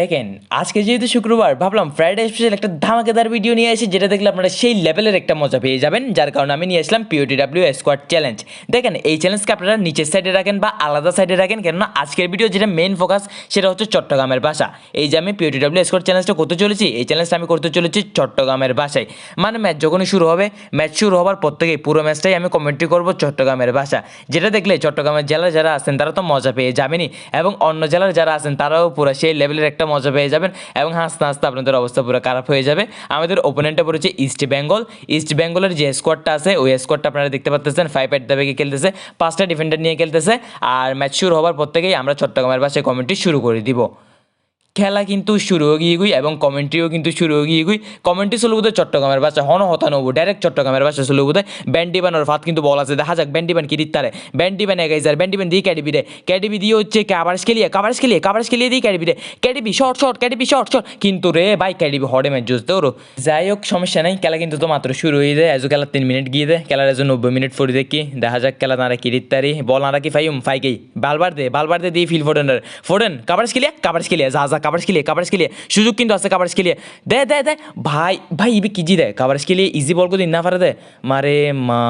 দেখেন, আজকে যেহেতু শুক্রবার, ভাবলাম ফ্রাইডে স্পেশাল একটা ধামাকেদার ভিডিও নিয়ে আসি, যেটা দেখলে আপনারা সেই লেভেলের একটা মজা পেয়ে যাবেন, যার কারণে আমি নিয়ে আসলাম পিওটি ডাব্লিউ স্কোয়াড চ্যালেঞ্জ দেখেন, এই চ্যালেঞ্জকে আপনারা নিচের সাইডে রাখেন বা আলাদা সাইডে রাখেন, কেননা আজকের ভিডিও যেটা মেন ফোকাস সেটা হচ্ছে চট্টগ্রামের ভাষা এই যে আমি পিওটি ডাব্লিউ স্কোয়াড চ্যালেঞ্জটা করতে চলেছি, এই চ্যালেঞ্জটা আমি করতে চলেছি চট্টগ্রামের ভাষায় মানে ম্যাচ যখনই শুরু হবে ম্যাচ শুরু হওয়ার পর থেকেই পুরো ম্যাচটাই আমি কমেন্ট্রি করব চট্টগ্রামের ভাষা যেটা দেখলে চট্টগ্রামের জেলার যারা আছেন, তারা তো মজা পেয়ে যাবেনই, এবং অন্য জেলার যারা আছেন, তারাও পুরো সেই লেভেলের একটা মজা পেয়ে যাবেন এবং হাসতে হাসতে আপনাদের অবস্থা পুরো খারাপ হয়ে যাবে। আমাদের ওপোনেন্টটা পড়েছে ইস্ট বেঙ্গল ইস্ট বেঙ্গলের যে স্কোয়াডটা আছে, ওই স্কোয়াডটা আপনারা দেখতে পাচ্ছেন ফাইভ এট দাবেগে খেলতেছে, পাঁচটা ডিফেন্ডার নিয়ে খেলতেছে। আর ম্যাচ শুরু হওয়ার পর থেকেই আমরা চট্টগ্রামের পাশে কমিটি শুরু করে দিব। খেলা কিন্তু শুরু হয়ে গিয়ে গুই এবং কমেন্ট্রিও কিন্তু শুরু হয়ে গিয়ে গুই কমেন্ট্রি চলবে বোধহয় চট্টগ্রামের বাসা, হন হতা নবু ডাইরেক্ট চট্টগ্রামের বাসা চলবে বোধহয়। ব্যান্ডিবানোর ফাত কিন্তু বল আছে, দেখা যাক ব্যান্ডিবান কি দিতারে ব্যান্ডিবান এগাই স্যার ব্যান্ডিবান দিয়ে ক্যাডিবি রে ক্যাডিবি দিয়ে হচ্ছে কাবার্স খেলিয়ে কাবার্স খেলিয়ে কাবার্স খেলিয়ে দিয়ে ক্যাডিবি রে KDB shot shot KDB shot shot কিন্তু রে ভাই ক্যাডিবি হরে ম্যাচ জুসতে ওরো। যাই হোক, সমস্যা নাই, খেলা কিন্তু তো মাত্র শুরু হয়ে যায়। এজো খেলা তিন মিনিট গিয়ে দেয়, খেলার এজো নব্বই মিনিট ফরি দেখি। দেখা যাক, খেলা তারা কি দিতারি বল নারা কি ফাইম, ফাইকেই। বালবার দে বালবার দে দিয়ে ফিল ফোডেনের ফোডেন কাবার্স খেলিয়ে কাবার্স খেলিয়ে, যা যা কাবার্স খেলিয়ে কাবার্স খেলিয়ে সুযোগ কিন্তু আছে কাবার্স খেলিয়ে দে দে দে। ভাই ভাই, ইবি কিজি দে কাবার্স খেলিয়ে ইজি বল দিন না পারে দে? মারে মা,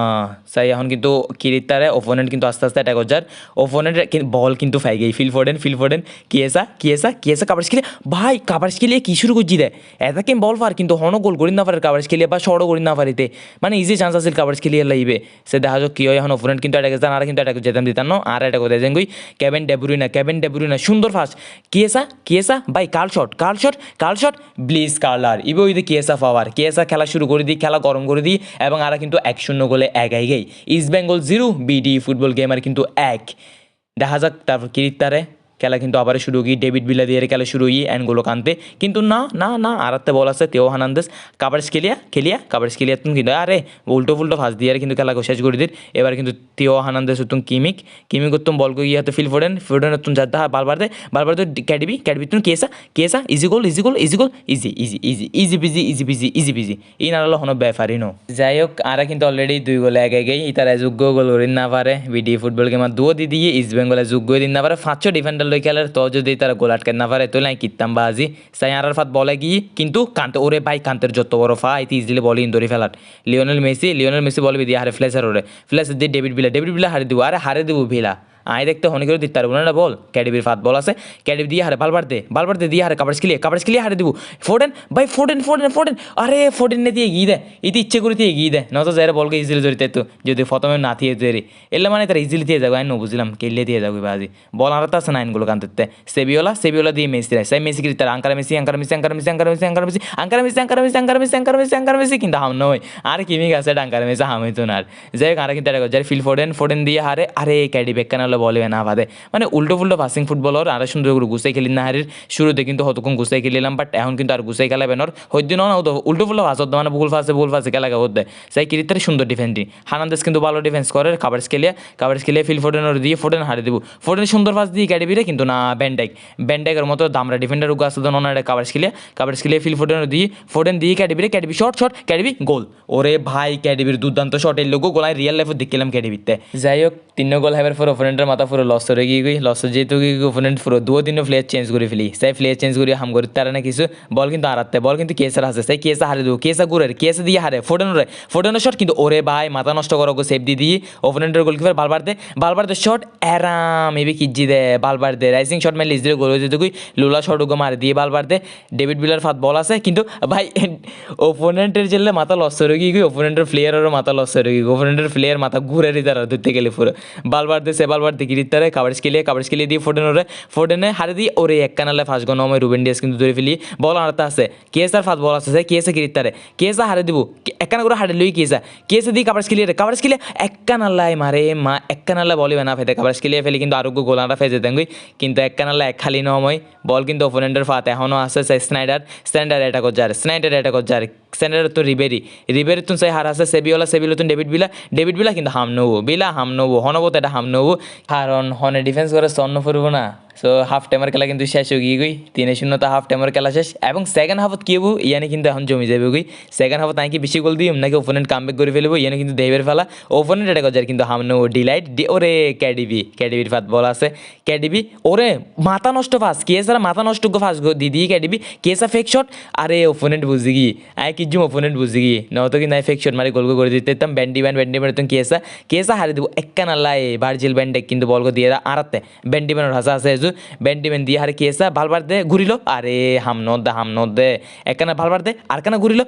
সাই, এখন কিন্তু কিরিতারে ওপোনেন্ট কিন্তু আস্তে আস্তে অ্যাটাক হচ্ছে ওপোনেন্ট বল কিন্তু ফাই গেই। Phil Foden Phil Foden Chiesa Chiesa Chiesa কাবার্স খেলিয়ে ভাই কাবার্স খেলিয়ে কি শুরু করছি দে? এটা কেম বল ফার, কিন্তু হনো গোল করি না পারে কাবার্স খেলিয়ে বা শর্টও করি না পারিতে মানে ইজি চান্স আছে কাবার্স খেলিয়ে লাইবে। সে দেখা যাক কি হয়, এখন ওপোনেন্ট কিন্তু অ্যাটাক আর কিন্তু অ্যাটাক যেতাম দিতাম, না? আর অ্যাটাক করতে যেন কেভেন ডেবরুইনা কেভেন ডেবরুইনা সুন্দর ফাস্ট কিয়েসা কিয়েসা ভাই কাল শট কাল শট ব্লিজ কালার ইবে ওই কেসা পাওয়ার কেসা খেলা শুরু করে দিই, খেলা গরম করে দিই, এবং আরা কিন্তু এক শূন্য গোলে এক গেই। East Bengal zero BD football gamer কিন্তু এক। দেখা যাক, তারপর কিরিতারে খেলা কিন্তু আবার শুরু গিয়ে ডেভিড বিলা দিয়ে খেলা শুরু গিয়ে অ্যানগুলো কানতে। কিন্তু না না না, আর একটা বল আছে, তেও হানান্দেস কাবার্স খেলিয়া খেলিয়া কাবার্স খেলিয়া তুমি কিন্তু, আরে, উল্টো ফুল্টো ফাঁস দিয়ে কিন্তু খেলা শেষ করে দিন এবার কিন্তু তেও হানান্দেস তুমি কিমিক। কিমিক তুমি বল গিয়ে হাতে ফিল ফোডেন ফোডেন তুমি যাতে বারবার দে বারবার দে ক্যাডবি ক্যাডবি তুমি কেসা কেসা, easy goal easy goal easy goal, easy easy easy easy busy easy busy easy busy. এই নাড়ালো হনো ব্যাপারই নো। যাই হোক আর কিন্তু অলরেডি দুই গোলে এগে গেই তারা যোগ্য গোল করিন না পারে বিডি ফুটবল গেমার দুও দি দিয়ে, ইস্ট বেঙ্গলে যোগ্য দিন না পারে পাঁচশো ডিফেন্ডার লই খেলার তো যদি তারা গোল আটকে না পারে তো লাই কিতাম বাজি। সাই আর ফাত বলে গিয়ে কিন্তু কান্তে, ওরে ভাই কান্তের যত বড় ফা আইতে ইজিলি বলে ইন ধরে ফেলার। লিওনেল মেসি লিওনেল মেসি বলবি দিয়ে হারে ফ্লেসার ওরে। ফ্লেসার দিয়ে ডেভিড বিলা ডেভিড বিলা হারে দিব, আরে হারে দেবো ভিলা। আয় দেখতে হনি করে দিতে পারব না বল ক্যাডিবির ফাত বল আছে ক্যাডিবি দিয়ে হারে বালবার দে দিয়ে হারে কাবার্স খেলিয়ে কাবার্স খেলিয়ে হারে দিব ফোডেন ভাই ফোডেন ফোডেন ফোডেন আরে ফোডেন নে দিয়ে গিয়ে দে ইতি ইচ্ছে করে দিয়ে গিয়ে দে নতো যাই বলকে ইজিলি জড়িতে তো যদি প্রথমে না থিয়ে দেরি এলে মানে তারা ইজিলি দিয়ে যাব আমি বুঝলাম কেলে দিয়ে যাব বাজি বল আর আছে না আইনগুলো কানতে সেবিওলা সেবিওলা দিয়ে মেসি সেই মেসি তার আঙ্কার মেসি আঙ্কার মেসি আঙ্কার মেসি আঙ্কার মেসি আঙ্কার মেসি আঙ্কার মেসি আঙ্কার মেসি আঙ্কার মেসি আঙ্কার মেসি আঙ্কার মেসি কিন্তু হাম নয় আর কিমি গাছে ডাঙ্কার মেসি হাম হইতো না আর যাই হোক আর কিন্তু যার ফিল ফোডেন ফোডেন দিয়ে হারে আরে ক্যাডি বেকানালে বলবে না বাদে। মানে উল্টো ফুল্টো পাসিং ফুটবলার আর সুন্দর করে গুছাই খেলি না হারির শুরুতে কিন্তু হতক্ষণ গুছাই খেলিলাম বাট এখন কিন্তু আর গুছাই খেলা বেনর হইতে না তো উল্টো ফুল্টো ফাঁস হতো মানে ভুল ফাঁসে ভুল ফাঁসে খেলা হতে সেই কিরিতারে সুন্দর ডিফেন্সটি হানান্দেস কিন্তু ভালো ডিফেন্স করে কাভার্স খেলিয়ে কাভার্স খেলিয়ে ফিল ফোটেনের দিয়ে ফোটেন হারিয়ে দিব। ফোটেন সুন্দর ফাঁস দিয়ে ক্যাডি বিরে কিন্তু না ব্যান্ডাইক ব্যান্ডাইকের মতো দামরা ডিফেন্ডার উগা আসতে না এটা কাভার্স খেলিয়ে কাভার্স খেলিয়ে ফিল ফোটেনের দিয়ে ফোটেন দিয়ে ক্যাডিবিরে ক্যাডিবি শর্ট শর্ট ক্যাডিবি গোল ওরে ভাই ক্যাডিবির দুর্দান্ত শট এই লোক গোলায় রিয়েল লাইফে দেখলাম ক্যাডিবিতে যাই হোক তিন গোল হেবার পর ওপোনেন্টের মাথা পুরো লস হয়ে গিয়ে গই লস যেহেতু ওপোনেন্ট পুরো দুও তিন প্লেয়ার চেঞ্জ করে ফেলি। সেই প্লেয়ার চেঞ্জ করে হাম করি তারা না কিছু বল কিন্তু হারাতে বল কিন্তু কেসার আছে সেই কেসা হারে দেবো, কেসা ঘুরে কেসা দিয়ে হারে। ফোটেন রে ফোটেনের শট কিন্তু ওরে ভাই, মাথা নষ্ট করো সেফ দিয়ে দিয়ে ওপোনেন্টের গোলকিপার দে বালবার দে শট অ্যারাম এবি কিজি দে বালবার দে। রাইজিং শট মেলে ইসদিলে গোল হয়েছে তুই লুলা শট উগো মারে দিয়ে বালবার দে। ডেভিড বিলার ফাত বল আছে, কিন্তু ভাই ওপোনেন্টের জেলে মাথা লস হয়ে গিয়ে ওপোনেন্টের প্লেয়ারেরও মাথা লস হয়ে গিয়ে ওপোনেন্টের প্লেয়ার মাথা ঘুরে দিতে ধরতে গেলে পুরো। বালবার দে, সে বালবার ದಿ ಗಿರಿತಾರೆ ಕವರ್ಸ್ ಕಿಲಿಯ ಕವರ್ಸ್ ಕಿಲಿ ದಿ ಫೋರ್ಡೆನೋರೆ ಫೋರ್ಡೆನೆ ಹರಿದಿ ಅವರೇ ಎಕ್ಕನಲ್ಲೇ ಫಾಸ್ಟ್ ಗನ್ ಒಮ್ಮೆ ರೂಬೆನ್ ಡಿಯಾಸ್ কিন্তু ধরে ফেলি বল আনতে আছে কেসার ফাস্ট বল আছে কেসে গিরিতারে কেসা হারে দিব একান করে হারে লই কেসা কেসে দি কাভার্স কিলিয়ে কাভার্স কিলিয়ে একান আল্লাহ মারে মা একান আল্লাহ বলি না ফেতে কাভার্স কিলিয়ে ফেলি কিন্তু আরোগ্য গোল আনটা ফেজে দেন কিন্তু একান আল্লাহ এক খালি নময় বল কিন্তু অপোনেন্টের ফাতে এখনও আছে স্নাইডার স্নাইডার এটা করছে আর স্নাইডার এটা করছে আর স্ট্যান্ডার তো রিবেরি। রিবেরি তুন সেই হার আছে সেবিওলা সেবিওলা তুন ডেভিড বিলা। ডেভিড বিলা কিন্তু হাম নেব, বিলা হাম নেব হনবো এটা হাম নেব। কারণ হনে ডিফেন্স করে স্বর্ণ ফুরবো না। সো হাফ টাইমের খেলা কিন্তু শেষ হয়ে গিয়ে গই। তিনে শূন্য তো হাফ টাইমের খেলা শেষ। এবং সেকেন্ড হাফত কি হব? ইয়ানে কিন্তু এখন জমি যাবে গই। সেকেন্ড হাফত আমি নাকি বেশি গোল দিই নাকি ওপোনেন্ট কামব্যাক করে ফেলব? ইয়ানে কিন্তু দেবের ফেলা। ওপোনেন্ট এটা গজার কিন্তু হামনে ও ডিলাইট ওরে ক্যাডিবি ক্যাডিবির ফাত বল আছে। ক্যাডিবি ওরে মাথা নষ্ট ফাস। কেসারা মাথা নষ্ট ফাস দিদি ক্যাডিবি কেসা ফেক শট আরে ওপোনেন্ট বুঝি গি আয় কি জুম ওপোনেন্ট বুঝি গি নয়তো কিন্তু আমি ফেক শট মারি গোল করে দিতে দিতাম। ব্যান্ডি ব্যান্ড ব্যান্ডি ব্যান্ড কেসা কেসা হারি দিব? একখান আল্লাহ বার্জিল ব্যান্ডে কিন্তু বল দিয়ে আরাতে। ব্যান্ডি ব্যান্ডের হাসা আছে এজু ব্যান্ডি ব্যান্ড দিয়ে হারে কেসা ভালবার দে, ঘুরিল। আরে হাম নদ দে হাম নদ দে, একখানা ভালবার দে আর কানা ঘুরিল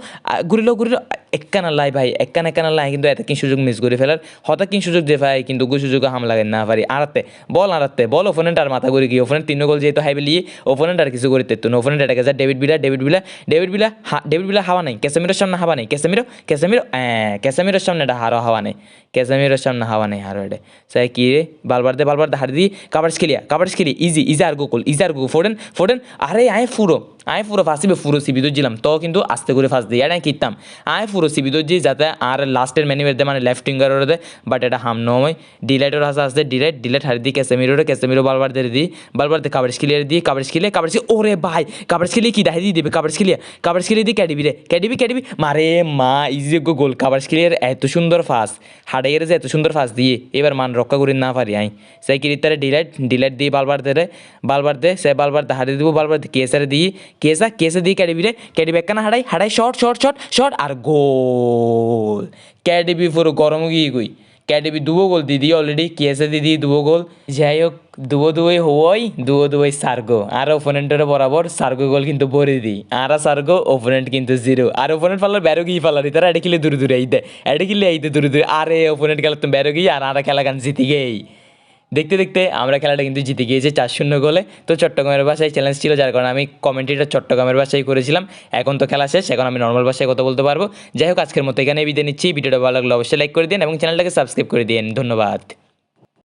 ঘুরিল ঘুরিল, একখানা লাই ভাই, একখান, একখানা লাই, কিন্তু এত কি সুযোগ মিস করে ফেলার? হঠাৎ কি সুযোগ দিয়ে ভাই, কিন্তু গু সুযোগ হাম লাগে না পারি আরাতে, বল আরাতে, বল ওপোনেন্ট আর মাথা করে গিয়ে ওপোনেন্ট তিন গোল যেহেতু হাই লিয়ে ওপোনেন্ট আর কিছু করে তেতো ওপোনেন্ট এটা গেছে ডেভিড বিলা ডেভিড বিলা ডেভিড বিলা ডেভিড বিলা হাওয়া নাই ক্যাসামিরোর সামনে হাওয়া নেই ক্যাসামিরো ক্যাসামিরো হ্যাঁ ক্যাসামিরোর সামনে এটা হারো হাওয়া নেই ক্যাসামিরোর সামনে হাওয়া নেই হারো এটা। সাই কি রে বালবার দে বালবার দে, হারি দি কাবার্স খেলিয়া কাবার্স খেলি ইজি ইজি আর গোকুল ইজি আর গোকুল ফোডেন ফোডেন আরে আয় ফুরো, আয় পুরো ফাঁসিবে পুরো সিবি দিলাম। তো কিন্তু আস্তে করে ফাঁস দিই এটা কিতাম। আয় পুরো সিবি দর্জি যাতে আর লাস্টের ম্যানি দে মানে লেফট ফিঙ্গার ওরে বাট এটা হাম নয় ডিলাইটের হাসা আসতে ডিলাইট ডিলাইট হারি দি ক্যাসেমিরো ক্যাসেমিরো বালবার দিয়ে দি বালবার দে কাবার্স খেলিয়ে দি কাবার্স খেলিয়ে কাবার্স ওরে ভাই কাবার্স খেলিয়ে কি দাহি দিয়ে দেবে? কাবার্স খেলিয়ে কাবার্স খেলিয়ে দি ক্যাডিবি রে ক্যাডিবি ক্যাডিবি মারে মা ইজি গো গোল কাবার্স খেলিয়ে এত সুন্দর ফাঁস হাড়াইয়ের যে এত সুন্দর ফাঁস দিয়ে, এবার মান রক্ষা করি না পারি আই সেই কিরিতারে ডিলাইট ডিলাইট দিয়ে বালবার রে, বালবার দে, সে বালবার দে, হারিয়ে দিব, বালবার কেসারে দিই। কেসা, কেসে দিয়ে ক্যাডিবি রে ক্যাডিবি একখানা হাড়াই হাড়াই শর্ট শর্ট শর্ট শর্ট আর গোল। ক্যাডিবি পুরো গরম গিয়ে গই। ক্যাডিবি দুবো গোল দিদি অলরেডি কেসে দিদি দুবো গোল। যাই হোক দুবো দুবোই হওয়াই, দুবো দুবোই সার্গো। আর ওপোনেন্টের বরাবর সার্গো গোল কিন্তু ভরে দিই। আর সার্গো ওপোনেন্ট কিন্তু জিরো আর ওপোনেন্ট পাল্লার ব্যারো গিয়ে পাল্লার তারা এটা খেলে দূরে দূরে আইতে। এটা খেলে আইতে দূরে দূরে। আরে ওপোনেন্ট খেলা তুমি ব্যারো গিয়ে, আর আরা খেলা গান জিতে গেই। দেখতে দেখতে আমরা খেলাটা কিন্তু জিতে গিয়েছি চার শূন্য গোলে। তো চট্টগ্রামের ভাষায় চ্যালেঞ্জ ছিল যার কারণে আমি কমেন্ট্রিটা চট্টগ্রামের ভাষায় করেছিলাম। এখন তো খেলা শেষ, এখন আমি নর্মাল ভাষায় কথা বলতে পারব। যাই হোক, আজকের মতো এখানে বিদে নিচ্ছি। ভিডিওটা ভালো লাগলে অবশ্যই লাইক করে দিন এবং চ্যানেলটাকে সাবস্ক্রাইব করে দিন। ধন্যবাদ।